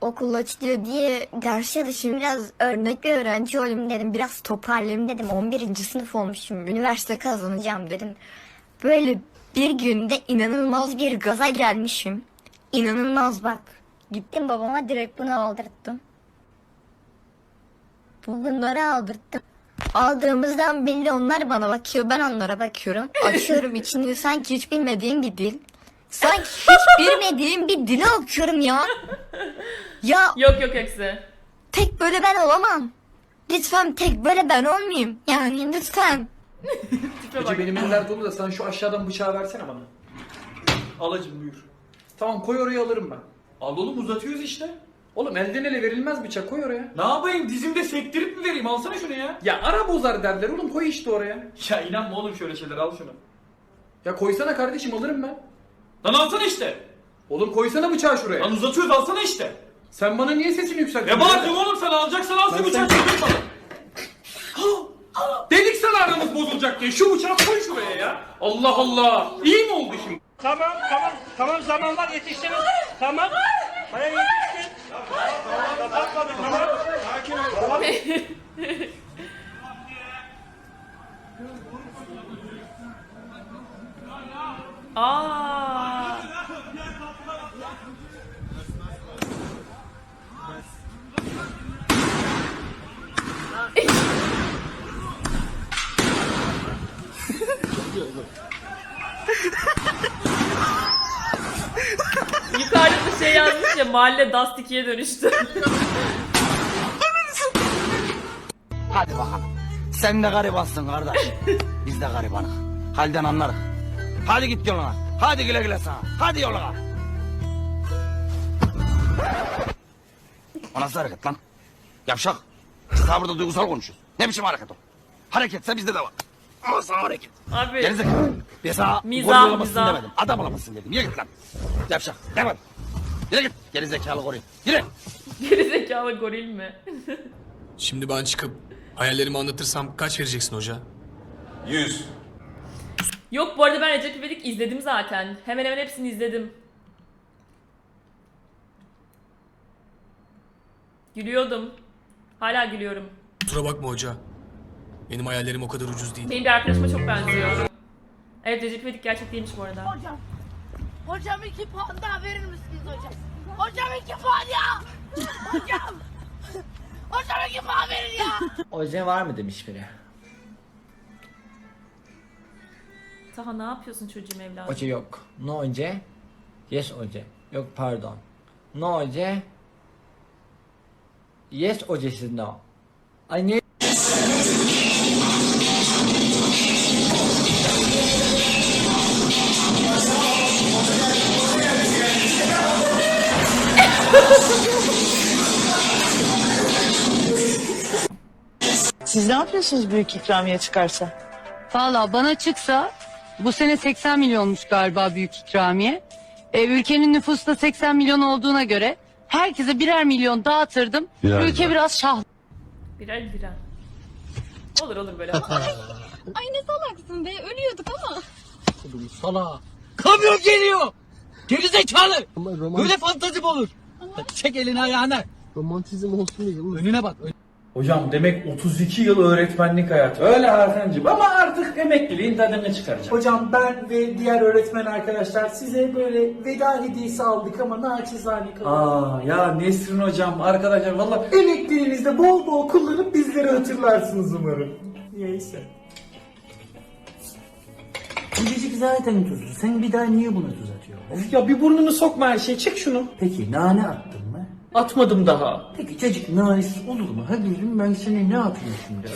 Okul açılıyor diye ders çalışayım biraz örnek bir öğrenci olayım dedim. Biraz toparlayayım dedim. 11. sınıf olmuşum. Üniversite kazanacağım dedim. Böyle bir günde inanılmaz bir gaza gelmişim. İnanılmaz bak. Gittim babama direkt bunu aldırttım. Bunları aldırttım. Aldığımızdan belli onlar bana bakıyor ben onlara bakıyorum. Açıyorum içini sanki hiç bilmediğim bir dil. Sanki hiç bilmediğim bir dili okuyorum ya. Ya Yok yok eksi. tek böyle ben olamam. Lütfen tek böyle ben olmayayım. Yani lütfen. Tipe bak. Hacı benim eller dolu da sen şu aşağıdan bıçağı versene bana. Al hacım buyur. Tamam koy oraya alırım ben. Al oğlum uzatıyoruz işte. Oğlum elden ele verilmez bıçak koy oraya. Ne yapayım dizimde sektirip mi vereyim alsana şunu ya. Ya ara bozar derler oğlum koy işte oraya. Ya inanma oğlum şöyle şeyler al şunu. Ya koysana kardeşim alırım ben. Lan alsana işte. Oğlum koysana bıçağı şuraya. Lan uzatıyoruz alsana işte. Sen bana niye sesini yükseltiyorsun? Ya bağırdım oğlum sen alacaksan al şu Ben bıçağı sen- çevir bana. Dedik sana aramız bozulacak diye şu bıçağı koy şuraya ya. Allah Allah. İyi mi oldu şimdi? Tamam tamam tamam zaman var yetiştiniz. Tamam. Hayır yetiştin. Kapatmadım tamam. Sakin ol. Tamam. Aa. Yukarıda da şey yazmış ya mahalle Dust 2'ye dönüştü. Hadi bakalım. Sen de garibansın kardeş. Biz de garibanız. Halden anlarız. Hadi git yoluna. Hadi güle güle sana. Hadi yoluna. O nasıl hareket lan? Yavşak. Biz daha burada duygusal konuşuyoruz. Ne biçim hareket o? Hareketse bizde de var. Ama sana hareket. Abi Gerizekalı. Ben sana Mizah, goril olamazsın mizah. demedim. Adam olamazsın dedim. Yürü git lan. Yavşak. Devam. Yürü git. Gerizekalı goril. Yürü. gerizekalı goril mi? Şimdi ben çıkıp hayallerimi anlatırsam kaç vereceksin hoca? 100. Yok bu arada ben Recep İvedik izledim zaten. Hemen hemen hepsini izledim. Gülüyordum. Hala gülüyorum. Kusura bakma hoca. Benim hayallerim o kadar ucuz değil. Benim bir arkadaşıma çok benziyor. Evet Recep İvedik gerçek değilmiş bu arada. Hocam. Hocam iki puan daha verir misiniz hocam? Hocam iki puan ya. Hocam. Hocam iki puan verin ya. Oje var mı demiş biri. Taha ne yapıyorsun çocuğum evladım? Oje yok. No oje. Yes oje. Yok pardon. No oje. Yes ojesiz no. Ay niye? Siz ne yapıyorsunuz büyük ikramiye çıkarsa? Valla bana çıksa bu sene 80 milyonmuş galiba büyük ikramiye. E, ülkenin nüfusu da 80 milyon olduğuna göre herkese birer milyon dağıtırdım. Ülke biraz şah. Birer birer. Olur olur böyle. Ay ne salaksın be ölüyorduk ama. Sala. Kamyon geliyor. Gerizekalı. Böyle fantazi mi olur? Çek elini ayağını. Romantizm olsun diye. Önüne bak. Hocam demek 32 yıl öğretmenlik hayatı. Öyle Hakan'cığım ama artık emekliliğin tadını çıkaracağım. Hocam ben ve diğer öğretmen arkadaşlar size böyle veda hediyesi aldık ama naçizane kalın. Aa ya Nesrin hocam arkadaşlar valla Emekliliğinizde bol bol kullanıp bizleri hatırlarsınız umarım. Neyse. Gecik zaten tuzlu. Sen bir daha niye buna tuz atıyorsun? Ya bir burnunu sokma her şey çek şunu. Peki nane attın mı? Atmadım daha. Peki çocuk nanesiz olur mu? Hadi dedim ben sana ne yapayım şimdi?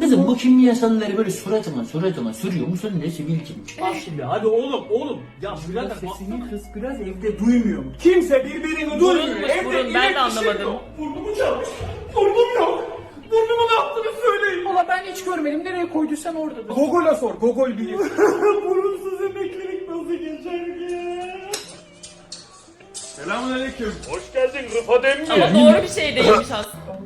Kızım bu kimyasalları böyle suratıma suratıma sürüyor musun ne sivil kim? Bak şimdi hadi oğlum oğlum. Ya birader sesini kız biraz evde duymuyor mu? Kimse birbirini duymuyor. Evde burun. Ben de iletişim anlamadım. yok. Burnumu çalmış. Burnum yok. Burnumu ne yaptığını söyleyin. Valla ben hiç görmedim. Nereye koyduysan oradadır. Gogol'a sor. Gogol bilir. Emeklilik nasıl geçer ki? Selamünaleyküm. Hoş geldin Rıfat emmi. Ama doğru bir şey değilmiş aslında.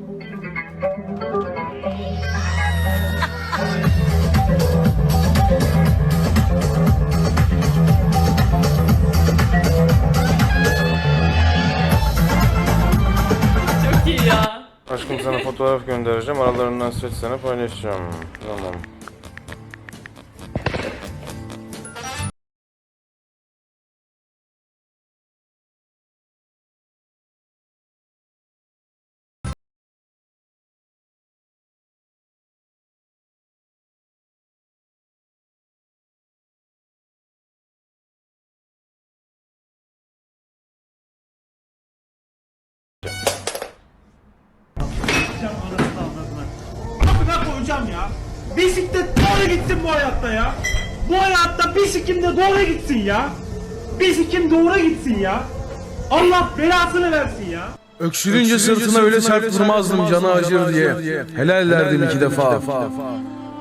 Çok iyi ya. Aşkım sana fotoğraf göndereceğim. Aralarından seç paylaşacağım. Tamam. Koyacağım ya. Bisiklet doğru gitsin bu hayatta ya. Bu hayatta bisiklim de doğru gitsin ya. Bisiklim doğru gitsin ya. Allah belasını versin ya. Öksürünce sırtına öyle çarptırmazdım canı acır diye. Helal derdim iki defa.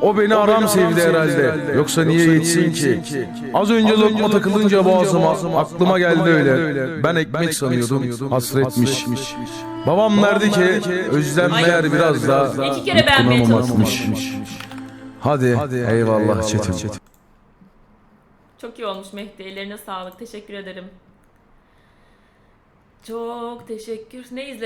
O beni aram sevdi herhalde. Yoksa niye yetsin ki? Az önce lokma takılınca boğazıma aklıma geldi öyle. Ben ekmek sanıyordum hasretmiş. Babam derdi ki özlem meğer biraz daha İki kere beğenmeye yutkunamamakmış. Hadi eyvallah Çetin. Çok iyi olmuş Mehdi. Ellerine sağlık. Teşekkür ederim. Çok teşekkür. Ne izle?